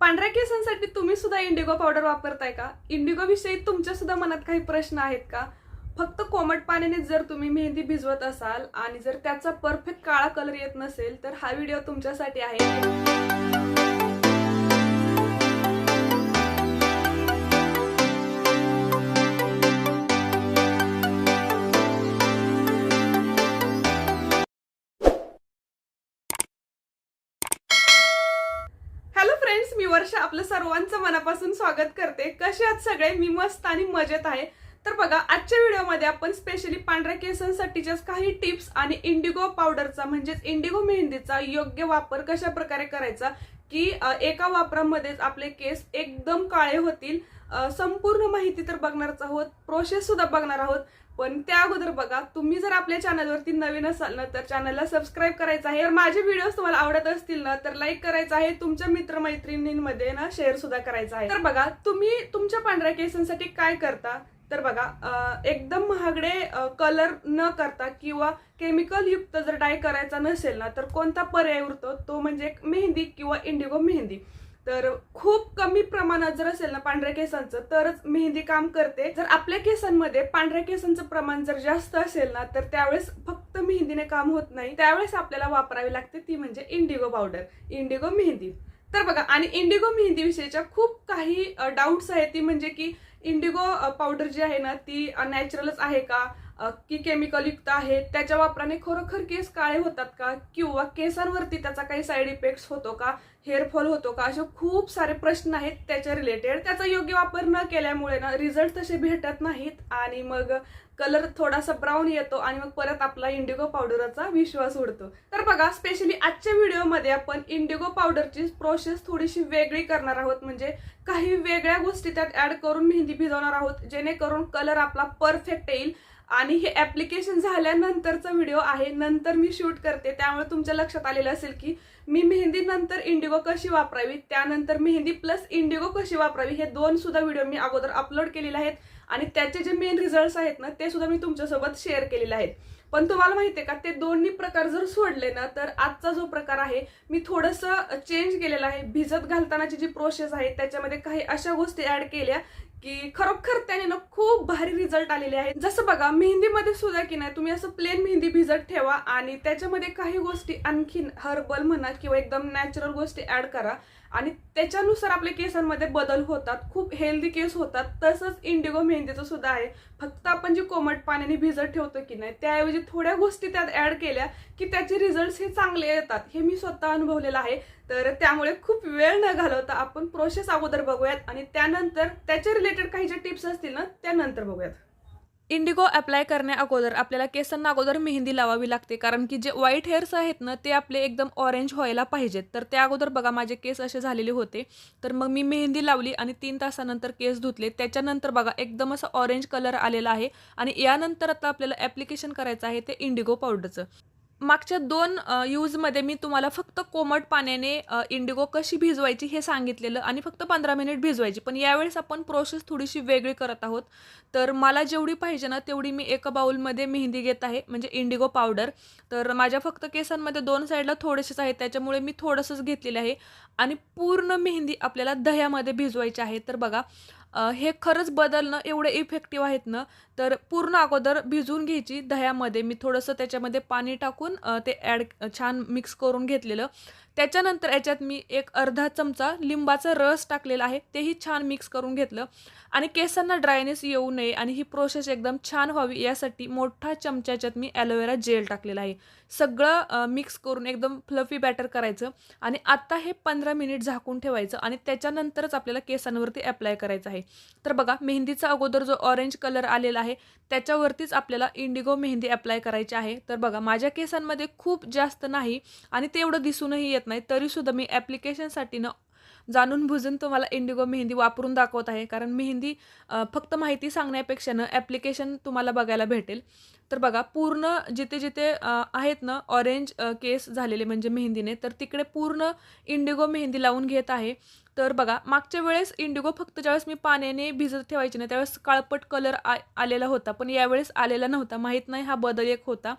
पांढऱ्या केसांसाठी तुम्ही सुद्धा इंडिगो पावडर वापरताय का? इंडिगो विषयी तुमच्या सुद्धा मनात काही प्रश्न आहेत का? फक्त कोमट पाण्याने जर तुम्ही मेहंदी भिजवत असाल आणि जर त्याचा परफेक्ट काळा कलर येत नसेल तर हा व्हिडिओ तुमच्यासाठी आहे. आपलं सर्वांचं मनापासून स्वागत करते. कसे आहात सगळे? मी मस्त आणि मजेत आहे. तर बघा आजच्या व्हिडिओमध्ये आपण स्पेशली पांढऱ्या केसांसाठीच्याच काही टिप्स आणि इंडिगो पावडरचा म्हणजेच इंडिगो मेहंदीचा योग्य वापर कशा प्रकारे करायचा की एका वापरामध्येच आपले केस एकदम काळे होतील. संपूर्ण माहिती तर बघणारच आहोत. प्रोसेस सुद्धा बघणार आहोत. पण त्या अगोदर बघा तुम्ही जर आपल्या चॅनलवरती नवीन असाल ना तर चॅनलला सबस्क्राईब करायचं आहे. माझे व्हिडिओज तुम्हाला आवडत असतील ना तर लाईक करायचं आहे. तुमच्या मित्रमैत्रिणींमध्ये ना शेअर सुद्धा करायचा आहे. तर बघा तुम्ही तुमच्या पांढऱ्या केसांसाठी काय करता? तर बघा एकदम महागडे कलर न करता किंवा केमिकल युक्त जर डाय करायचा नसेल ना तर कोणता पर्याय उरतो? तो म्हणजे मेहंदी किंवा इंडिगो मेहंदी. तर खूप कमी प्रमाणात जर असेल ना पांढऱ्या केसांचं तरच मेहंदी काम करते. जर आपल्या केसांमध्ये पांढऱ्या केसांचं प्रमाण जर जास्त असेल ना तर त्यावेळेस फक्त मेहंदीने काम होत नाही. त्यावेळेस आपल्याला वापरावी लागते ती म्हणजे इंडिगो पावडर इंडिगो मेहंदी. तर बघा आणि इंडिगो मेहंदीविषयीच्या खूप काही डाऊट्स आहेत. ती म्हणजे की इंडिगो पावडर जी आहे ना ती नॅचरलच आहे का? की केमिकलयुक्त आहे त्याच्या वापराने खरोखर केस काळे होतात का? किंवा केसांवरती त्याचा काही साईड इफेक्ट्स होतो का? हेअरफॉल होतो का? असे खूप सारे प्रश्न आहेत त्याच्या रिलेटेड त्याचा योग्य वापर न केल्यामुळे ना रिझल्ट तसे भेटत नाहीत. आणि मग कलर थोडासा ब्राऊन येतो आणि मग परत आपला इंडिगो पावडरचा विश्वास उडतो. तर बघा स्पेशली आजच्या व्हिडिओमध्ये आपण इंडिगो पावडरची प्रोसेस थोडीशी वेगळी करणार आहोत. म्हणजे काही वेगळ्या गोष्टी त्यात ॲड करून मेहंदी भिजवणार आहोत जेणेकरून कलर आपला परफेक्ट येईल. आणि हे ऍप्लिकेशन झाल्यानंतरचा व्हिडिओ आहे. नंतर मी शूट करते. त्यामुळे तुमच्या लक्षात आलेलं असेल की मी मेहंदी नंतर इंडिगो कशी वापरावी? त्यानंतर मेहंदी प्लस इंडिगो कशी वापरावी? हे दोन सुद्धा व्हिडिओ मी अगोदर अपलोड केलेले आहेत. आणि त्याचे जे मेन रिझल्ट आहेत ना ते सुद्धा मी तुमच्यासोबत शेअर केलेले आहेत. पण तुम्हाला माहितीये का ते दोन्ही प्रकार जर सोडले ना तर आजचा जो प्रकार आहे मी थोडंसं चेंज केलेला आहे. भिजत घालतानाची जी प्रोसेस आहे त्याच्यामध्ये काही अशा गोष्टी ऍड केल्या की खरोखर त्याने ना खूप भारी रिझल्ट आलेले आहेत. जसं बघा मेहंदीमध्ये सुद्धा की नाही तुम्ही असं प्लेन मेहंदी भिजत ठेवा आणि त्याच्यामध्ये काही गोष्टी आणखीन हर्बल म्हणा किंवा एकदम नॅचरल गोष्टी ऍड करा आणि त्याच्यानुसार आपल्या केसांमध्ये बदल होतात खूप हेल्दी केस होतात. तसंच इंडिगो मेहंदीचं सुद्धा आहे. फक्त आपण जे कोमट पाण्याने भिजत ठेवतो की नाही त्याऐवजी थोड्या गोष्टी त्यात ऍड केल्या की त्याचे रिझल्ट हे चांगले येतात. हे मी स्वतः अनुभवलेलं आहे. तर त्यामुळे खूप वेळ न घालवता आपण प्रोसेस अगोदर बघूयात आणि त्यानंतर त्याच्या रिलेटेड काही ज्या टिप्स असतील ना त्यानंतर बघूयात. इंडिगो अप्लाय करण्या अगोदर आपल्याला केसांना अगोदर मेहंदी लावावी लागते कारण की जे व्हाईट हेअर्स आहेत ना ते आपले एकदम ऑरेंज व्हायला पाहिजेत. तर त्या अगोदर बघा माझे केस असे झालेले होते. तर मग मी मेहंदी लावली आणि तीन तासानंतर केस धुतले. त्याच्यानंतर बघा एकदम असं ऑरेंज कलर आलेला आहे. आणि यानंतर आता आपल्याला ॲप्लिकेशन करायचं आहे ते इंडिगो पावडरचं मागच्या दोन यूजमध्ये मी तुम्हाला फक्त कोमट पाण्याने इंडिगो कशी भिजवायची हे सांगितलेलं आणि फक्त पंधरा मिनिट भिजवायची. पण यावेळेस आपण प्रोसेस थोडीशी वेगळी करत आहोत. तर मला जेवढी पाहिजे ना तेवढी मी एका बाउलमध्ये मेहंदी घेत आहे म्हणजे इंडिगो पावडर तर माझ्या फक्त केसांमध्ये दोन साईडला थोडेसेच आहे त्याच्यामुळे मी थोडंसंच घेतलेलं आहे. आणि पूर्ण मेहंदी आपल्याला दह्यामध्ये भिजवायची आहे. तर बघा हे खरंच बदलणं एवढे इफेक्टिव्ह आहेत ना तर पूर्ण अगोदर भिजवून घ्यायची दह्यामध्ये. मी थोडंसं त्याच्यामध्ये पाणी टाकून ते ॲड छान मिक्स करून घेतलेलं. त्याच्यानंतर याच्यात मी एक अर्धा चमचा लिंबाचा रस टाकलेला आहे तेही छान मिक्स करून घेतलं. आणि केसांना ड्रायनेस येऊ नये आणि ही प्रोसेस एकदम छान व्हावी यासाठी मोठा चमच्याच्यात मी ॲलोवेरा जेल टाकलेला आहे. सगळं मिक्स करून एकदम फ्लफी बॅटर करायचं आणि आत्ता हे पंधरा मिनिट झाकून ठेवायचं आणि त्याच्यानंतरच आपल्याला केसांवरती अप्लाय करायचं आहे. तर बघा मेहंदीचा अगोदर जो ऑरेंज कलर आलेला आहे त्याच्यावरतीच आपल्याला इंडिगो मेहंदी अप्लाय करायची आहे. तर बघा माझ्या केसांमध्ये खूप जास्त नाही आणि तेवढं दिसूनही येत नाही तरीसुद्धा मी ॲप्लिकेशनसाठी ना जाणून बुजून तुम्हाला इंडिगो मेहंदी वापरून दाखवत आहे. कारण मेहंदी फक्त माहिती सांगण्यापेक्षा ना ॲप्लिकेशन तुम्हाला बघायला भेटेल. तर बघा पूर्ण जिथे जिथे आहेत ना ऑरेंज केस झालेले म्हणजे मेहंदीने तर तिकडे पूर्ण इंडिगो मेहंदी लावून घेत आहे. तर बघा मागच्या वेळेस इंडिगो फक्त ज्यावेळेस मी पाण्याने भिजत ठेवायची ना त्यावेळेस काळपट कलर आ आलेला होता. पण यावेळेस आलेला नव्हता. माहीत नाही हा बदल एक होता.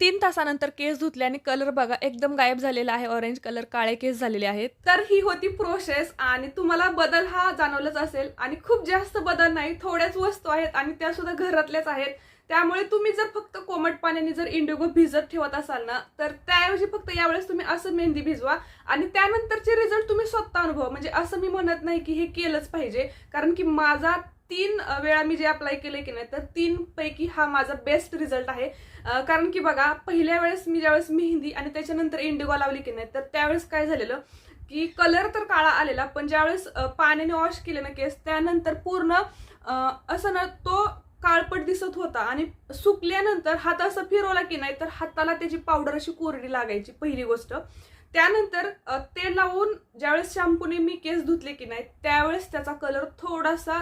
तीन तासानंतर केस धुतले आणि कलर बघा एकदम गायब झालेला आहे. ऑरेंज कलर काळे केस झालेले आहेत. तर ही होती प्रोसेस आणि तुम्हाला बदल हा जाणवलाच असेल. आणि खूप जास्त बदल नाही थोड्याच वस्तू आहेत आणि त्या सुद्धा घरातल्याच आहेत. त्यामुळे तुम्ही जर फक्त कोमट पाण्याने जर इंडिगो भिजत ठेवत असाल ना तर त्याऐवजी फक्त यावेळेस तुम्ही असं मेहंदी भिजवा आणि त्यानंतरचे रिझल्ट तुम्ही स्वतः अनुभवा. म्हणजे असं मी म्हणत नाही की हे केलंच पाहिजे. कारण की माझा तीन वेळा मी जे अप्लाय केले की नाही तर तीन पैकी हा माझा बेस्ट रिझल्ट आहे. कारण की बघा पहिल्या वेळेस मी ज्यावेळेस मेहंदी आणि त्याच्यानंतर इंडिगो लावली की नाही तर त्यावेळेस काय झालेलं की कलर तर काळा आलेला पण ज्यावेळेस पाण्याने वॉश केले ना केस त्यानंतर पूर्ण असं ना तो काळपट दिसत होता आणि सुकल्यानंतर हात असं फिरवला की नाही तर हाताला त्याची पावडर अशी कोरडी लागायची पहिली गोष्ट. त्यानंतर ते लावून ज्यावेळेस शॅम्पूने मी केस धुतले की नाही त्यावेळेस त्याचा कलर थोडासा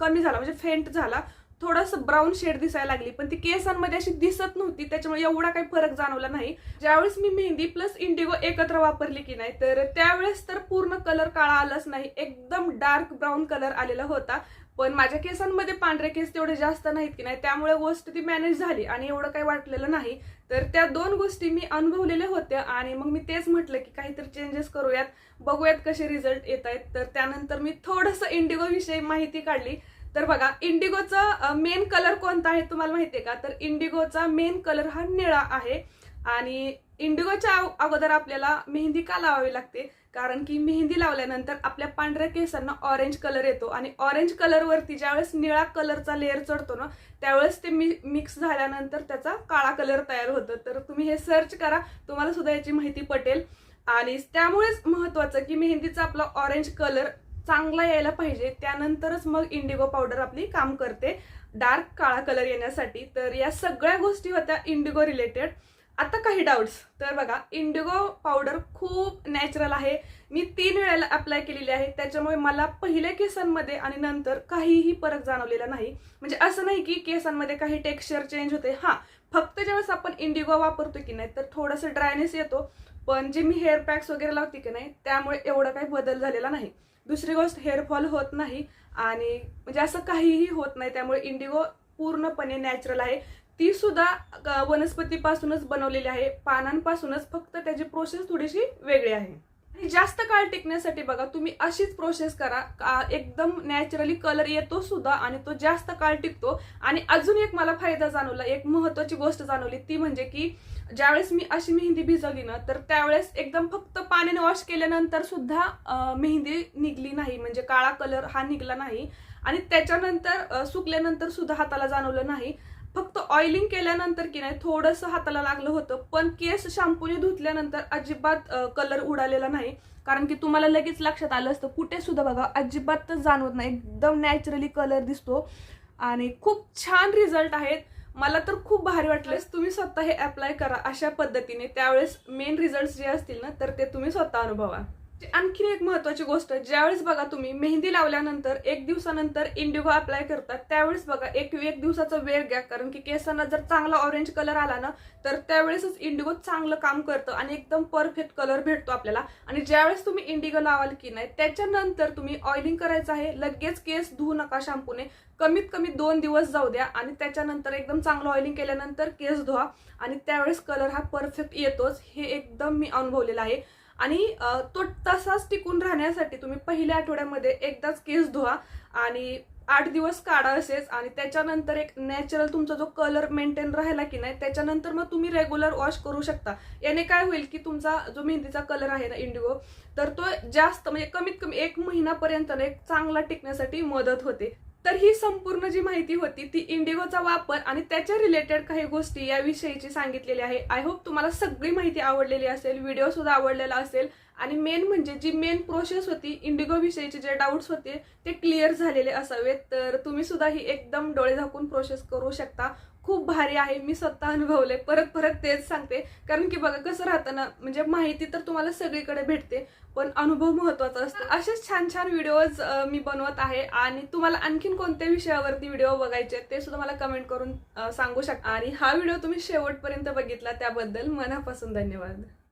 कमी झाला म्हणजे फेंट झाला. थोडंसं ब्राऊन शेड दिसायला लागली पण ती केसांमध्ये अशी दिसत नव्हती त्याच्यामुळे एवढा काही फरक जाणवला नाही. ज्यावेळेस मी मेहंदी प्लस इंडिगो एकत्र वापरली की नाही तर त्यावेळेस तर पूर्ण कलर काळा आलाच नाही एकदम डार्क ब्राऊन कलर आलेला होता. पण माझ्या केसांमध्ये पांढरे केस तेवढे जास्त नाहीत की नाही त्यामुळे गोष्ट ती मॅनेज झाली आणि एवढं काही वाटलेलं नाही. तर त्या दोन गोष्टी मी अनुभवलेल्या होत्या आणि मग मी तेच म्हटलं की काहीतरी चेंजेस करूयात बघूयात कसे रिझल्ट येत आहेत. तर त्यानंतर मी थोडंसं इंडिगोविषयी माहिती काढली. तर बघा इंडिगोचा मेन कलर कोणता आहे तुम्हाला माहिती आहे का? तर इंडिगोचा मेन कलर हा निळा आहे. आणि इंडिगोच्या अगोदर आपल्याला मेहंदी का लावावी लागते? कारण की मेहंदी लावल्यानंतर आपल्या पांढऱ्या केसांना ऑरेंज कलर येतो आणि ऑरेंज कलरवरती ज्यावेळेस निळा कलरचा लेअर चढतो ना त्यावेळेस ते मी मिक्स झाल्यानंतर त्याचा काळा कलर तयार होतो. तर तुम्ही हे सर्च करा तुम्हाला सुद्धा याची माहिती पटेल. आणि त्यामुळेच महत्वाचं की मेहंदीचा आपला ऑरेंज कलर चांगला यायला पाहिजे. त्यानंतरच मग इंडिगो पावडर आपली काम करते. डार्क काळा कलर येण्यासाठी. तर या सगळ्या गोष्टी होत्या इंडिगो रिलेटेड आता काही डाऊट्स तर बघा इंडिगो पावडर खूप नॅचरल आहे. मी तीन वेळेला अप्लाय केलेली आहे. त्याच्यामुळे मला पहिल्या केसांमध्ये आणि नंतर काहीही फरक जाणवलेला नाही. म्हणजे असं नाही की केसांमध्ये काही टेक्स्चर चेंज होते. हां फक्त ज्यावेळेस आपण इंडिगो वापरतो की नाही तर थोडंसं ड्रायनेस येतो. पण जे मी हेअर पॅक्स वगैरे लावते की नाही त्यामुळे एवढा काही बदल झालेला नाही. दुसरी गोष्ट हेअरफॉल होत नाही. आणि म्हणजे असं काहीही होत नाही. त्यामुळे इंडिगो पूर्णपणे नॅचरल आहे. ती सुद्धा वनस्पतीपासूनच बनवलेली आहे. पानांपासूनच फक्त त्याची प्रोसेस थोडीशी वेगळी आहे. आणि जास्त काळ टिकण्यासाठी बघा तुम्ही अशीच प्रोसेस करा. का- एकदम नॅचरली कलर येतो सुद्धा आणि तो जास्त काळ टिकतो. आणि अजून एक मला फायदा जाणवला एक महत्वाची गोष्ट जाणवली ती म्हणजे की ज्यावेळेस मी अशी मेहंदी भिजवली ना तर त्यावेळेस एकदम फक्त पाण्याने वॉश केल्यानंतर सुद्धा मेहंदी निघली नाही. म्हणजे काळा कलर हा निघला नाही. आणि त्याच्यानंतर सुकल्यानंतर सुद्धा हाताला जाणवलं नाही. फक्त ऑइलिंग केल्यानंतर की नाही थोडंसं हाताला लागलं होतं. पण केस शॅम्पूने धुतल्यानंतर अजिबात कलर उडालेला नाही. कारण की तुम्हाला लगेच लक्षात आलं असतं. कुठे सुद्धा बघा तर जाणवत नाही. एकदम नॅचरली कलर दिसतो. आणि खूप छान रिझल्ट आहेत. मला तर खूप भारी वाटलेस तुम्ही स्वतः हे अप्लाय करा अशा पद्धतीने. त्यावेळेस मेन रिझल्ट जे असतील ना तर ते तुम्ही स्वतः अनुभवा. आणखीन एक महत्वाची गोष्ट ज्यावेळेस बघा तुम्ही मेहंदी लावल्यानंतर एक दिवसानंतर इंडिगो अप्लाय करतात त्यावेळेस बघा एक एक दिवसाचा वेळ घ्या. कारण की केसांना जर चांगला ऑरेंज कलर आला ना तर त्यावेळेसच इंडिगो चांगलं काम करतं आणि एकदम परफेक्ट कलर भेटतो आपल्याला. आणि ज्यावेळेस तुम्ही इंडिगो लावाल की नाही त्याच्यानंतर तुम्ही ऑइलिंग करायचं आहे. लगेच केस धुवू नका शॅम्पूने कमीत कमी दोन दिवस जाऊ द्या आणि त्याच्यानंतर एकदम चांगलं ऑइलिंग केल्यानंतर केस धुवा. आणि त्यावेळेस कलर हा परफेक्ट येतोच. हे एकदम मी अनुभवलेलं आहे. आणि तो तसाच टिकून राहण्यासाठी तुम्ही पहिल्या आठवड्यामध्ये एकदाच केस धुवा आणि आठ दिवस काढा असेच आणि त्याच्यानंतर एक नॅचरल तुमचा जो कलर मेंटेन राहिला की नाही त्याच्यानंतर मग तुम्ही रेग्युलर वॉश करू शकता. याने काय होईल की तुमचा जो मेहंदीचा कलर आहे ना इंडिगो तर तो जास्त म्हणजे कमीत कमी एक महिनापर्यंत ना एक चांगला टिकण्यासाठी मदत होते. तर ही संपूर्ण जी माहिती होती ती इंडिगोचा वापर आणि त्याच्या रिलेटेड काही गोष्टी याविषयीची सांगितलेली आहे. आय होप तुम्हाला सगळी माहिती आवडलेली असेल व्हिडिओ सुद्धा आवडलेला असेल आणि मेन म्हणजे जी मेन प्रोसेस होती इंडिगो विषयीचे जे डाऊट्स होते ते क्लिअर झालेले असावेत. तर तुम्ही सुद्धा ही एकदम डोळे झाकून प्रोसेस करू शकता. खूप भारी आहे मी स्वतः अनुभवले परत परत तेच सांगते. कारण की बघा कसं राहतं ना म्हणजे माहिती तर तुम्हाला सगळीकडे भेटते पण अनुभव महत्त्वाचा असतो. असेच छान छान व्हिडिओज मी बनवत आहे आणि तुम्हाला आणखीन कोणत्या विषयावरती व्हिडिओ बघायचे आहेत ते सुद्धा मला कमेंट करून सांगू शकता आणि हा व्हिडिओ तुम्ही शेवटपर्यंत बघितला त्याबद्दल मनापासून धन्यवाद.